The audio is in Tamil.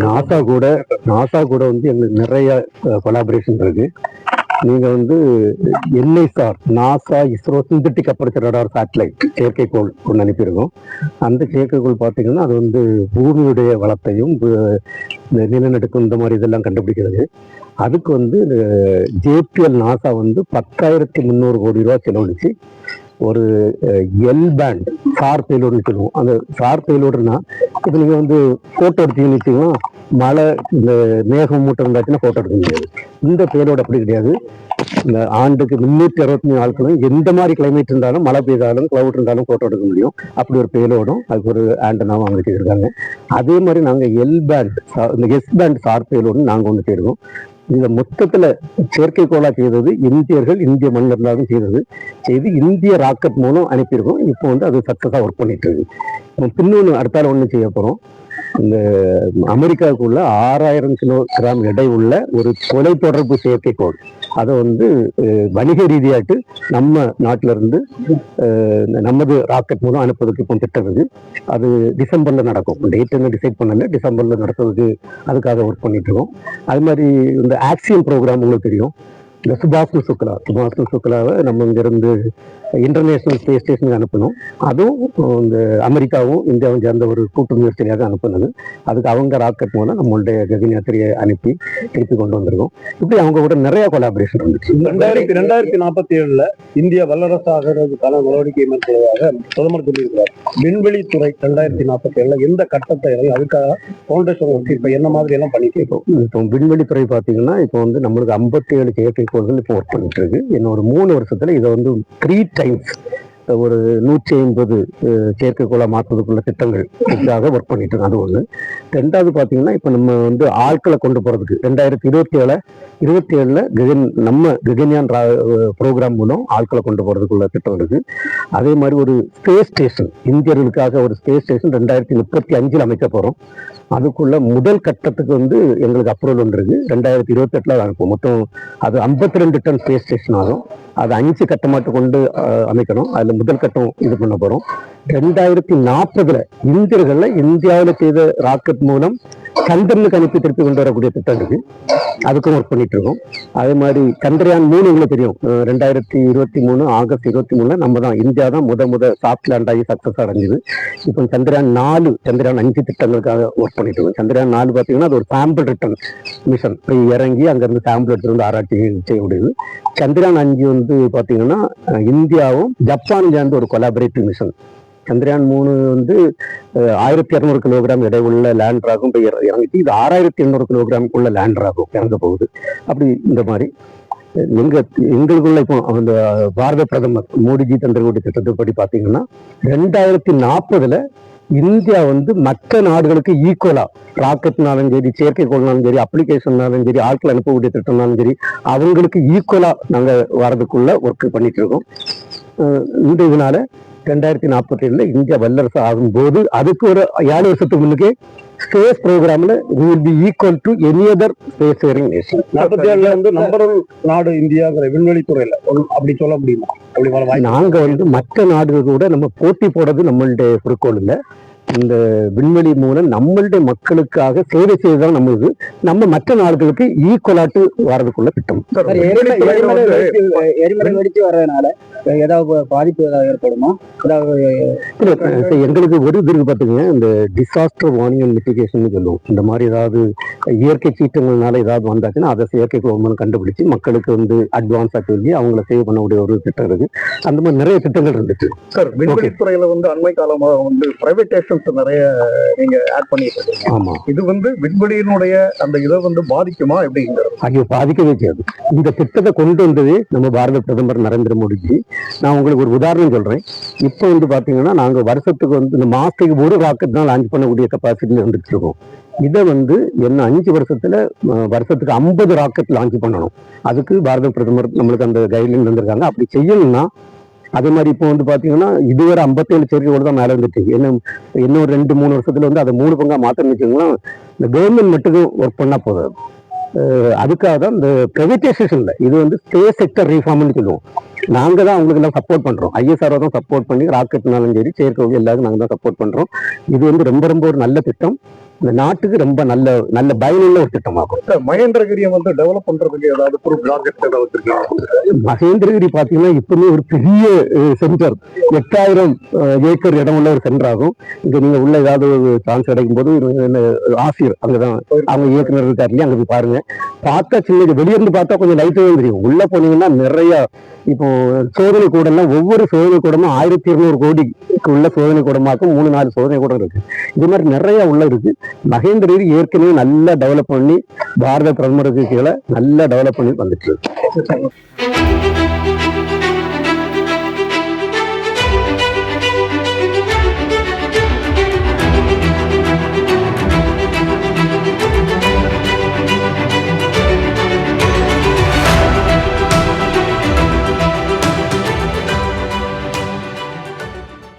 நாசா கூட நாசா கூட வந்து எங்களுக்கு நிறைய கொலாபரேஷன் இருக்கு. நீங்க வந்து NISAR NASA ISRO synthetic aperture radar satellite செயற்கைக்கோள் ஒன்று அனுப்பியிருக்கோம். அந்த செயற்கைக்கோள் பார்த்தீங்கன்னா அது வந்து பூமியுடைய வளத்தையும் நிலநடுக்கம் இந்த மாதிரி இதெல்லாம் கண்டுபிடிக்கிறது. அதுக்கு வந்து ஜேபிஎல் நாசா வந்து பத்தாயிரத்தி முந்நூறு கோடி ரூபா செலவழிச்சு ஒரு எல் பேண்ட் சார் பேலோடுன்னு சொல்லுவோம். அந்த சார் பேலோடுனா இப்போ நீங்கள் வந்து ஃபோட்டோ எடுத்தீங்கன்னு வச்சுக்கோங்க மழை இந்த மேகம் மூட்டம் இருந்தாச்சுன்னா ஃபோட்டோ எடுக்க முடியாது. இந்த பேலோடு அப்படி கிடையாது. இந்த ஆண்டுக்கு முன்னூற்றி அறுபத்தி மூணு நாட்களும் எந்த மாதிரி கிளைமேட் இருந்தாலும் மழை பெய்தாலும் கிளவுட் இருந்தாலும் ஃபோட்டோ எடுக்க முடியும். அப்படி ஒரு பேலோடும் அதுக்கு ஒரு ஆண்டனாவும் அவங்க வச்சுருக்காங்க அதே மாதிரி நாங்கள் எல் பேண்ட் இந்த எஸ் பேண்ட் சார் பேலோடுன்னு நாங்கள் ஒன்று செய்யிருக்கோம் இந்த மொத்தத்தில் செயற்கைக்கோளா செய்தது இந்தியர்கள் இந்திய மண்ணில் இருந்தாலும் செய்தது. செய்து இந்திய ராக்கெட் மூலம் அனுப்பியிருக்கோம். இப்போ வந்து அது சக்ஸஸாக ஒர்க் பண்ணிட்டு இருக்கு. இன்னொன்று அடுத்தால ஒன்று செய்ய போகிறோம் இந்த அமெரிக்காவுக்குள்ள ஆறாயிரம் கிலோ கிராம் எடை உள்ள ஒரு தொலைத்தொடர்பு செயற்கைக்கோள் அதை வந்து வணிக ரீதியாட்டு நம்ம நாட்டில இருந்து நமது ராக்கெட் மூலம் அனுப்புவதற்கு இப்போ திட்டம் இருக்கு. அது டிசம்பர்ல நடக்கும். டேட் என்ன டிசைட் பண்ணல டிசம்பர்ல நடத்துறதுக்கு அதுக்காக ஒர்க் பண்ணிட்டு இருக்கோம். அது மாதிரி இந்த ஆக்சியன் ப்ரோக்ராம் உங்களுக்கு தெரியும். இந்த சுபாஷ்னு சுக்லா சுபாஷ்னு சுக்லாவை நம்ம இங்கிருந்து இன்டர்நேஷனல் ஸ்பேஸ் ஸ்டேஷனுக்கு அனுப்பணும். அதுவும் இந்த அமெரிக்காவும் இந்தியாவும் சேர்ந்த ஒரு கூட்டு முயற்சியாக அனுப்புனது. அதுக்கு அவங்க ராக்கெட் மூலம் நம்மளுடைய ககன்யாத்திரியை அனுப்பி திருப்பி கொண்டு வந்திருக்கோம். இப்படி அவங்க கூட நிறைய கொலாபரேஷன் இருந்துச்சு ரெண்டாயிரத்தி ரெண்டாயிரத்தி நாற்பத்தி ஏழுல இந்தியா வல்லரசு ஆகிறதுக்கான நடவடிக்கை மேற்கொள்வதாக பிரதமர் சொல்லியிருக்கிறார். விண்வெளித்துறை ரெண்டாயிரத்தி நாற்பத்தி ஏழுல எந்த கட்டத்தை அதுக்காக ஃபவுண்டேஷன் ஒர்க் இப்ப என்ன மாதிரி எல்லாம் பண்ணிட்டு இப்போ விண்வெளித்துறை பார்த்தீங்கன்னா இப்போ வந்து நம்மளுக்கு ஐம்பத்தி ஏழு செயற்கைக்கோள்கள் இப்போ ஒர்க் பண்ணிட்டு இருக்கு. இன்னும் ஒரு மூணு வருஷத்துல இதை வந்து த்ரீ டைம்ஸ் ஒரு நூற்றி ஐம்பது செயற்கைக்கோளை மாற்றுவதற்குள்ள திட்டங்கள் இதுக்காக ஒர்க் பண்ணிட்டு இருக்கோம் அது ஒன்று ரெண்டாவது பார்த்தீங்கன்னா இப்போ நம்ம வந்து ஆட்களை கொண்டு போகிறதுக்கு ரெண்டாயிரத்தி இருபத்தி ஏழு இருபத்தி ஏழில் ககன் நம்ம ககன்யான் ப்ரோக்ராம் மூலம் ஆட்களை கொண்டு போகிறதுக்குள்ள திட்டம் இருக்கு. அதே மாதிரி ஒரு ஸ்பேஸ் ஸ்டேஷன் இந்தியர்களுக்காக ஒரு ஸ்பேஸ் ஸ்டேஷன் ரெண்டாயிரத்தி முப்பத்தி அஞ்சில் அமைக்க போகிறோம் அதுக்குள்ள முதல் கட்டத்துக்கு வந்து எங்களுக்கு அப்ரூவல் வந்துருக்கு. ரெண்டாயிரத்தி இருபத்தி எட்டுல அனுப்பும் மொத்தம் அது ஐம்பத்தி ரெண்டு டன் ஸ்பேஸ் ஸ்டேஷன் ஆகும். அது அஞ்சு கட்டமாட்டு கொண்டு அஹ், அமைக்கணும். அதுல முதல் கட்டம் இது பண்ண போறோம். ரெண்டாயிரத்தி நாற்பதுல இந்தியர்கள்ல இந்தியாவில் செய்த ராக்கெட் மூலம் சந்திரனுக்கு அனுப்பி திருப்பி கொண்டு வரக்கூடிய திட்டம் இருக்கு. அதுக்கும் ஒர்க் பண்ணிட்டு இருக்கோம். அதே மாதிரி சந்திரயான் மூணு உங்களுக்கு தெரியும். ரெண்டாயிரத்தி இருபத்தி மூணு ஆகஸ்ட் இருபத்தி மூணுல நம்ம தான் இந்தியா தான் முத முத சாஃப்ட் லேண்ட் ஆகி சக்சஸ் அடைஞ்சது. இப்போ சந்திரயான் நாலு சந்திரயான் அஞ்சு திட்டங்களுக்காக ஒர்க் பண்ணிட்டு இருக்கோம். சந்திரயான் நாலு பார்த்தீங்கன்னா அது ஒரு சாம்பிள் ரிட்டர்ன் மிஷன் போய் இறங்கி அங்கேருந்து சாம்பிள் எடுத்துருந்து வந்து ஆராய்ச்சி செய்ய முடியுது சந்திரயான் அஞ்சு வந்து பார்த்தீங்கன்னா இந்தியாவும் ஜப்பான் சேர்ந்து ஒரு கொலாபரேட்டிவ் மிஷன் சந்திரயான் மூணு வந்து ஆயிரத்தி இரநூறு கிலோகிராம் எடை உள்ள லேண்டராகும் போய் இறங்கிட்டு இது ஆறாயிரத்தி எண்ணூறு கிலோகிராம் உள்ள லேண்டராகும் இறங்க போகுது. அப்படி இந்த மாதிரி எங்க எங்களுக்குள்ள இப்போ அந்த பாரத பிரதமர் மோடிஜி தந்திரக்கூடிய திட்டத்தின்படி பார்த்தீங்கன்னா ரெண்டாயிரத்தி நாற்பதுல இந்தியா வந்து மற்ற நாடுகளுக்கு ஈக்குவலா ராக்கெட்னாலும் சரி செயற்கைக்கோள்னாலும் சரி அப்ளிகேஷன்னாலும் சரி ஆட்கள் அனுப்பக்கூடிய திட்டம்னாலும் சரி அவங்களுக்கு ஈக்குவலா நாங்க வரதுக்குள்ள ஒர்க் பண்ணிட்டு இருக்கோம். இந்த இதனால ரெண்டாயிரத்தி நாற்பத்தி ஏழுல இந்தியா வல்லரசு ஆகும்போது அதுக்கு ஒரு ஏழு வருஷத்துக்கு முன்னுக்கே ஸ்பேஸ் ப்ரோக்ராம்ல will be equal to any other space faring nation நாற்பத்தி ஏழுல வந்து நம்பர் ஒன் நாடு இந்தியாங்கிற விண்வெளித்துறையில. அப்படி சொல்ல முடியுமா? அப்படி நாங்க வந்து மற்ற நாடுகள் கூட நம்ம போட்டி போடுறது நம்மளுடைய குறிக்கோள் இல்ல. இந்த விண்வெளி மூலம் நம்மளுடைய மக்களுக்காக சேவை செய்யறதுதான் நம்மளுக்கு நம்ம மற்ற நாடுகளுக்கு ஈக்குவலாட்டு வரதுக்குள்ள திட்டம். எரிமலை வெடிச்சு வர்றதுனால ஏதாவது பாதிப்பு ஏதாவது ஏற்படுமா? ஏதாவது எங்களுக்கு ஒரு இது இருக்கு பாத்துங்க. இந்த டிசாஸ்டர் வார்னிங் அண்ட் மிட்டிகேஷன் சொல்லுவோம். இந்த மாதிரி ஏதாவது இயற்கை சீற்றங்கள்னால ஏதாவது வந்தாச்சுன்னா அதை செயற்கை மூலம் கண்டுபிடிச்சு மக்களுக்கு வந்து அட்வான்ஸா சொல்லி அவங்கள சேவ் பண்ணக்கூடிய ஒரு திட்டம் இருக்கு அந்த மாதிரி நிறைய திட்டங்கள் இருந்துச்சு. சார் விண்வெளித்துறையில வந்து அண்மை காலமாக வந்து பிரைவேட்டேஷன்ஸ் நிறைய நீங்க ஆட் பண்ணிட்டு இருக்கீங்க ஆமா. இது வந்து விண்வெளியினுடைய அந்த இதை வந்து பாதிக்குமா எப்படிங்கிறது ஆகிய பாதிக்கவே செய்யாது. இந்த திட்டத்தை கொண்டு வந்ததே நம்ம பாரத பிரதமர் நரேந்திர மோடிஜி. நான் உங்களுக்கு ஒரு உதாரணம் சொல்றேன். இப்போ வந்து பாத்தீங்கன்னா நாங்க வருஷத்துக்கு வந்து இந்த மாசத்துக்கு ஒரு ராக்கெட் தான் லான்ச் பண்ணக்கூடிய கெப்பாசிட்டில வந்துட்டு இருக்கோம். இதை வந்து என்ன அஞ்சு வருஷத்துல வருஷத்துக்கு ஐம்பது ராக்கெட் லான்ச் பண்ணணும். அதுக்கு பாரத பிரதமர் நம்மளுக்கு அந்த கைட்லைன் வந்திருக்காங்க அப்படி செய்யணும்னா அதே மாதிரி இப்போ வந்து பாத்தீங்கன்னா இதுவரை ஐம்பத்தேழு செயற்கைக்கோள் தான் மேலே வந்துட்டு என்ன இன்னும் ரெண்டு மூணு வருஷத்துல வந்து அதை மூணு பங்கா மாத்தணும்னு வச்சுக்கோங்களேன் இந்த கவர்மெண்ட் மட்டும் ஒர்க் பண்ணால் போதும் அதுக்காக தான் இந்த பிரைவேட்டைசேஷன்ல இது வந்து ஸ்பேஸ் செக்டர் ரீஃபார்ம்னு சொல்லுவோம். நாங்க தான் அவங்களுக்கு எல்லாம் சப்போர்ட் பண்றோம். ஐஎஸ்ஆர் தான் சப்போர்ட் பண்ணி ராக்கெட்னாலும் சரி செயற்கை எல்லாரும் நாங்க தான் சப்போர்ட் பண்றோம். இது வந்து ரொம்ப ரொம்ப ஒரு நல்ல திட்டம். இந்த நாட்டுக்கு ரொம்ப நல்ல நல்ல பயனுள்ள ஒரு திட்டமாகும். மகேந்திரகிரியை வந்து டெவலப் பண்றதுக்கு ஏதாவது ஒரு ப்ராஜெக்ட் ஏதாவது மகேந்திரகிரி பாத்தீங்கன்னா இப்பவுமே ஒரு பெரிய சென்டர் எட்டாயிரம் ஏக்கர் இடம் உள்ள ஒரு சென்டர் ஆகும். இங்க நீங்க உள்ள ஏதாவது ஒரு சான்ஸ் கிடைக்கும் போது ஆசிரியர் அங்கதான் அவங்க இயக்குனர் இருக்காரு இல்லையா அங்க போய் பாருங்க. பார்த்தா சின்ன வெளியிருந்து பார்த்தா கொஞ்சம் லைட்டாக தெரியும். உள்ள போனீங்கன்னா நிறைய இப்போ சோதனை கூடம்லாம் ஒவ்வொரு சோதனை கூடமும் ஆயிரத்தி இருநூறு கோடிக்கு உள்ள சோதனை கூடமாக்கும் மூணு நாலு சோதனை கூடம் இருக்கு. இது மாதிரி நிறைய உள்ள இருக்கு. மகேந்திர ஏற்கனவே நல்லா டெவலப் பண்ணி பாரத பிரதமருக்கு கீழே நல்லா டெவலப் பண்ணி வந்துட்டு இருக்கு.